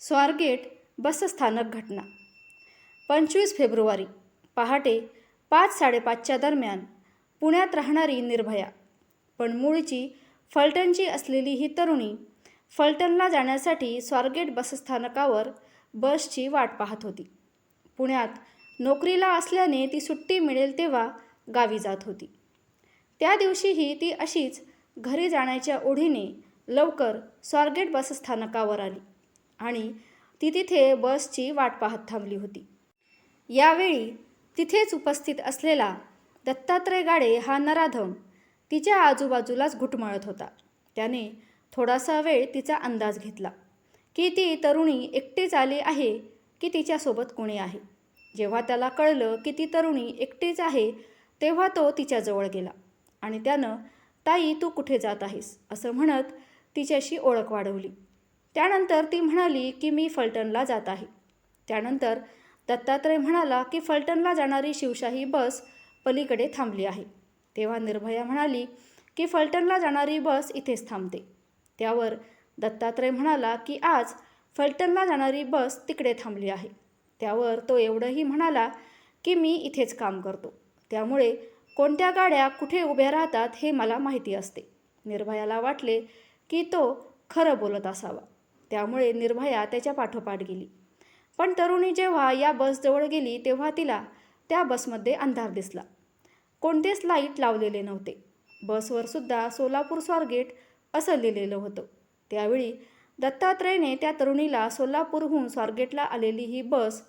स्वारगेट बसस्थानक घटना. पंचवीस फेब्रुवारी पहाटे पाच साडेपाचच्या दरम्यान पुण्यात राहणारी निर्भया. पण मूळची फलटणची असलेली ही तरुणी फलटणला जाण्यासाठी स्वारगेट बसस्थानकावर बसची वाट पाहत होती. पुण्यात नोकरीला असल्याने ती सुट्टी मिळेल तेव्हा गावी जात होती. त्या दिवशीही ती अशीच घरी जाण्याच्या ओढीने लवकर स्वारगेट बसस्थानकावर आली. आणि ती तिथे बसची वाट पाहत थांबली होती. यावेळी तिथेच उपस्थित असलेला दत्तात्रय गाडे हा नराधम तिच्या आजूबाजूलाच घुटमळत होता. त्याने थोडासा वेळ तिचा अंदाज घेतला की ती तरुणी एकटीच आली आहे की तिच्यासोबत कोणी आहे. जेव्हा त्याला कळलं की ती तरुणी एकटीच आहे तेव्हा तो तिच्याजवळ गेला आणि त्यानं ताई तू कुठे जात आहेस? असं म्हणत तिच्याशी ओळख वाढवली. त्यानंतर ती म्हणाली की मी फलटणला जात आहे. त्यानंतर दत्तात्रय म्हणाला की फलटणला जाणारी शिवशाही बस पलीकडे थांबली आहे. तेव्हा निर्भया म्हणाली की फलटणला जाणारी बस इथेच थांबते. त्यावर दत्तात्रय म्हणाला की आज फलटणला जाणारी बस तिकडे थांबली आहे. त्यावर तो एवढंही म्हणाला की मी इथेच काम करतो. त्यामुळे कोणत्या गाड्या कुठे उभ्या राहतात हे मला माहिती असते. निर्भयाला वाटले की तो खरं बोलत असावा. त्यामुळे निर्भया त्याच्या पाठोपाठ गेली. पण तरुणी जेव्हा या बसजवळ गेली तेव्हा तिला त्या बसमध्ये अंधार दिसला. कोणतेच लाइट लावलेले नव्हते. बसवर सुद्धा सोलापूर स्वारगेट असं लिहिलेलं होतं. त्यावेळी दत्तात्रयने त्या तरुणीला सोलापूरहून स्वारगेटला आलेली ही बस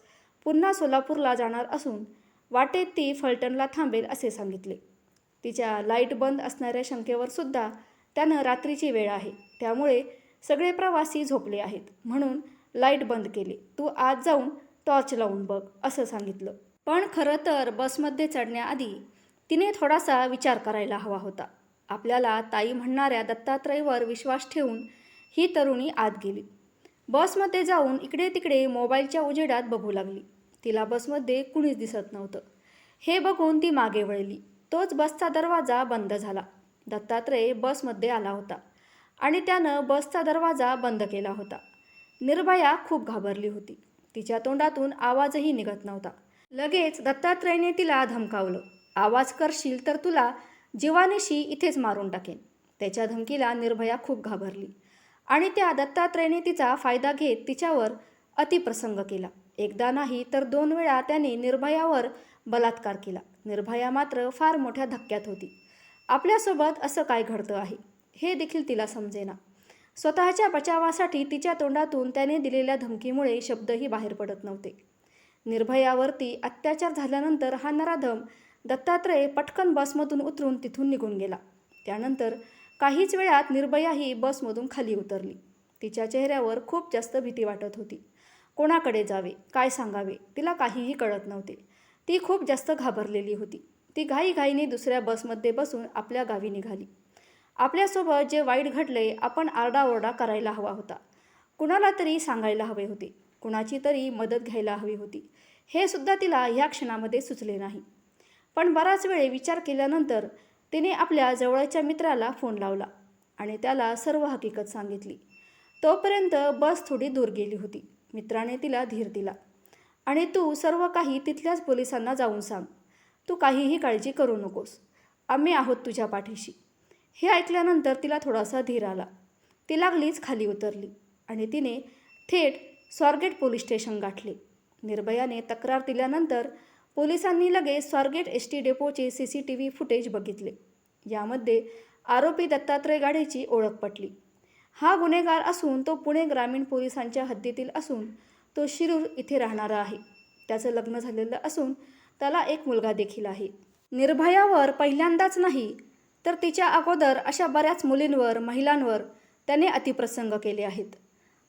पुन्हा सोलापूरला जाणार असून वाटेत ती फलटणला थांबेल असे सांगितले. तिच्या लाइट बंद असणाऱ्या शंकेवर सुद्धा त्यानं रात्रीची वेळ आहे. त्यामुळे सगळे प्रवासी झोपले आहेत. म्हणून लाइट बंद केली. तू आज जाऊन टॉर्च लावून बघ असं सांगितलं. पण खरं तर बसमध्ये चढण्याआधी तिने थोडासा विचार करायला हवा होता. आपल्याला ताई म्हणणाऱ्या दत्तात्रयवर विश्वास ठेवून ही तरुणी आत गेली. बसमध्ये जाऊन इकडे तिकडे मोबाईलच्या उजेडात बघू लागली. तिला बसमध्ये कुणीच दिसत नव्हतं. हे बघून ती मागे वळली. तोच बसचा दरवाजा बंद झाला. दत्तात्रय बसमध्ये आला होता. आणि त्यानं बसचा दरवाजा बंद केला होता. निर्भया खूप घाबरली होती. तिच्या तोंडातून आवाजही निघत नव्हता. लगेच दत्तात्रयने तिला धमकावलं आवाज करशील तर तुला जीवानिशी इथेच मारून टाकेन. त्याच्या धमकीला निर्भया खूप घाबरली आणि त्या दत्तात्रयने तिचा फायदा घेत तिच्यावर अतिप्रसंग केला. एकदा नाही तर दोन वेळा त्याने निर्भयावर बलात्कार केला. निर्भया मात्र फार मोठ्या धक्क्यात होती. आपल्यासोबत असं काय घडतं आहे? हे देखील तिला समजेना. स्वतःच्या बचावासाठी तिच्या तोंडातून त्याने दिलेल्या धमकीमुळे शब्दही बाहेर पडत नव्हते. निर्भयावरती अत्याचार झाल्यानंतर हा नराधम दत्तात्रय पटकन बसमधून उतरून तिथून निघून गेला. त्यानंतर काहीच वेळात निर्भया ही बसमधून खाली उतरली. तिच्या चेहऱ्यावर खूप जास्त भीती वाटत होती. कोणाकडे जावे? काय सांगावे? तिला काहीही कळत नव्हते. ती खूप जास्त घाबरलेली होती. ती घाईघाईने दुसऱ्या बसमध्ये बसून आपल्या गावी निघाली. आपल्यासोबत जे वाईट घडले आपण आरडाओरडा करायला हवा होता. कुणाला तरी सांगायला हवे होते. कुणाची तरी मदत घ्यायला हवी होती. हे सुद्धा तिला ह्या क्षणामध्ये सुचले नाही. पण बराच वेळ विचार केल्यानंतर तिने आपल्या जवळच्या मित्राला फोन लावला आणि त्याला सर्व हकीकत सांगितली. तोपर्यंत बस थोडी दूर गेली होती. मित्राने तिला धीर दिला. आणि तू सर्व काही तिथल्याच पोलिसांना जाऊन सांग. तू काहीही काळजी करू नकोस. आम्ही आहोत तुझ्या पाठीशी. हे ऐकल्यानंतर तिला थोडासा धीर आला. ती लागलीच खाली उतरली आणि तिने थेट स्वारगेट पोलीस स्टेशन गाठले. निर्भयाने तक्रार दिल्यानंतर पोलिसांनी लगेच Swargate S T डेपोचे C C T V footage बघितले. यामध्ये आरोपी दत्तात्रय गाडेची ओळख पटली. हा गुन्हेगार असून तो पुणे ग्रामीण पोलिसांच्या हद्दीतील असून तो शिरूर इथे राहणारा आहे. त्याचं लग्न झालेलं असून त्याला एक मुलगा देखील आहे. निर्भयावर पहिल्यांदाच नाही तर तिच्या अगोदर अशा बऱ्याच मुलींवर महिलांवर त्याने अतिप्रसंग केले आहेत.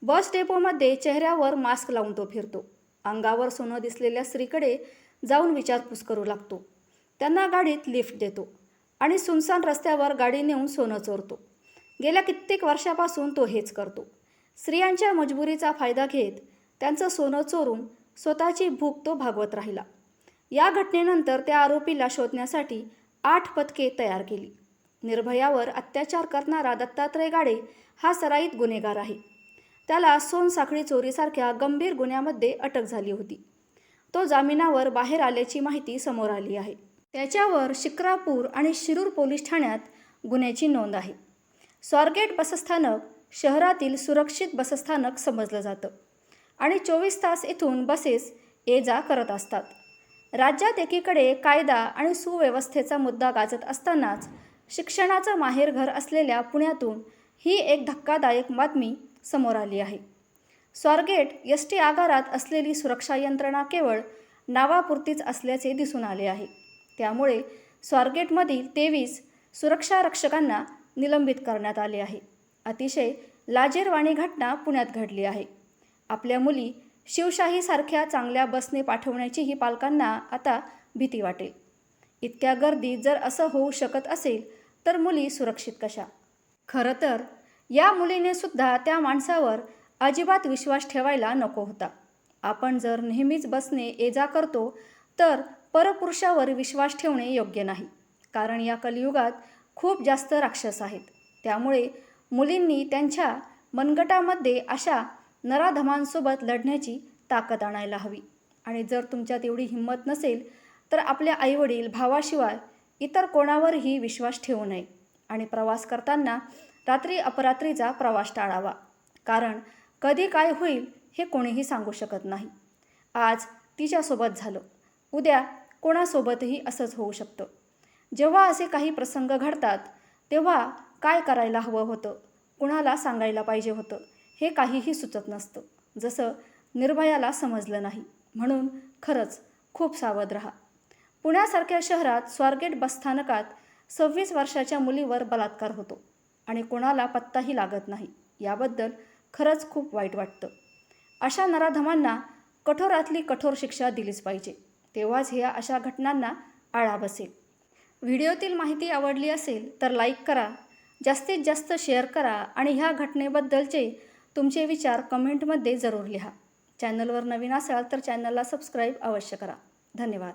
बस डेपोमध्ये चेहऱ्यावर मास्क लावून तो फिरतो. अंगावर सोनं दिसलेल्या स्त्रीकडे जाऊन विचारपूस करू लागतो. त्यांना गाडीत लिफ्ट देतो आणि सुनसान रस्त्यावर गाडी नेऊन सोनं चोरतो. गेल्या कित्येक वर्षापासून तो हेच करतो. स्त्रियांच्या मजबुरीचा फायदा घेत त्यांचं सोनं चोरून स्वतःची भूक तो भागवत राहिला. या घटनेनंतर त्या आरोपीला शोधण्यासाठी आठ पथके तयार केली. निर्भयावर अत्याचार करणारा दत्तात्रय गाडे हा सराईत गुन्हेगार आहे. त्याला सोनसाखळी चोरीसारख्या गंभीर गुन्ह्यामध्ये अटक झाली होती. तो जामिनावर बाहेर आल्याची माहिती समोर आली आहे. त्याच्यावर शिक्रापूर आणि शिरूर पोलीस ठाण्यात गुन्ह्याची नोंद आहे. स्वारगेट बसस्थानक शहरातील सुरक्षित बसस्थानक समजलं जातं आणि चोवीस तास इथून बसेस ये जा करत असतात. राज्यात एकीकडे कायदा आणि सुव्यवस्थेचा मुद्दा गाजत असतानाच शिक्षणाचं माहेरघर असलेल्या पुण्यातून ही एक धक्कादायक बातमी समोर आली आहे. स्वारगेट एस टी आगारात असलेली सुरक्षा यंत्रणा केवळ नावापुरतीच असल्याचे दिसून आले आहे. त्यामुळे स्वारगेटमधील तेवीस सुरक्षा रक्षकांना निलंबित करण्यात आले आहे. अतिशय लाजीरवाणी घटना पुण्यात घडली आहे. आपल्या मुली शिवशाहीसारख्या चांगल्या बसने पाठवण्याचीही पालकांना आता भीती वाटेल. इतक्या गर्दीत जर असं होऊ शकत असेल तर मुली सुरक्षित कशा? खरं तर या मुलीने सुद्धा त्या माणसावर अजिबात विश्वास ठेवायला नको होता. आपण जर नेहमीच बसने ये जा करतो तर परपुरुषावर विश्वास ठेवणे योग्य नाही. कारण या कलियुगात खूप जास्त राक्षस आहेत. त्यामुळे मुलींनी त्यांच्या मनगटामध्ये अशा नराधमांसोबत लढण्याची ताकद आणायला हवी. आणि जर तुमच्यात एवढी हिंमत नसेल तर आपल्या आईवडील भावाशिवाय इतर कोणावरही विश्वास ठेवू नये आणि प्रवास करताना रात्री अपरात्रीचा प्रवास टाळावा. कारण कधी काय होईल हे कोणीही सांगू शकत नाही. आज तिच्यासोबत झालं. उद्या कोणासोबतही असंच होऊ शकतं. जेव्हा असे काही प्रसंग घडतात तेव्हा काय करायला हवं होतं? कुणाला सांगायला पाहिजे होतं? हे काहीही सुचत नसतं. जसं निर्भयाला समजलं नाही. म्हणून खरंच खूप सावध रहा. पुण्यासारख्या शहरात स्वारगेट बसस्थानकात सव्वीस वर्षाच्या मुलीवर बलात्कार होतो आणि कोणाला पत्ताही लागत नाही. याबद्दल खरंच खूप वाईट वाटतं. अशा नराधमांना कठोरातली कठोर शिक्षा दिलीच पाहिजे. तेव्हाच ह्या अशा घटनांना आळा बसेल. व्हिडिओतील माहिती आवडली असेल तर लाईक करा जास्तीत जास्त शेअर करा आणि ह्या घटनेबद्दलचे तुमचे विचार कमेंटमध्ये जरूर लिहा. चॅनलवर नवीन असाल तर चॅनलला सबस्क्राईब अवश्य करा. धन्यवाद.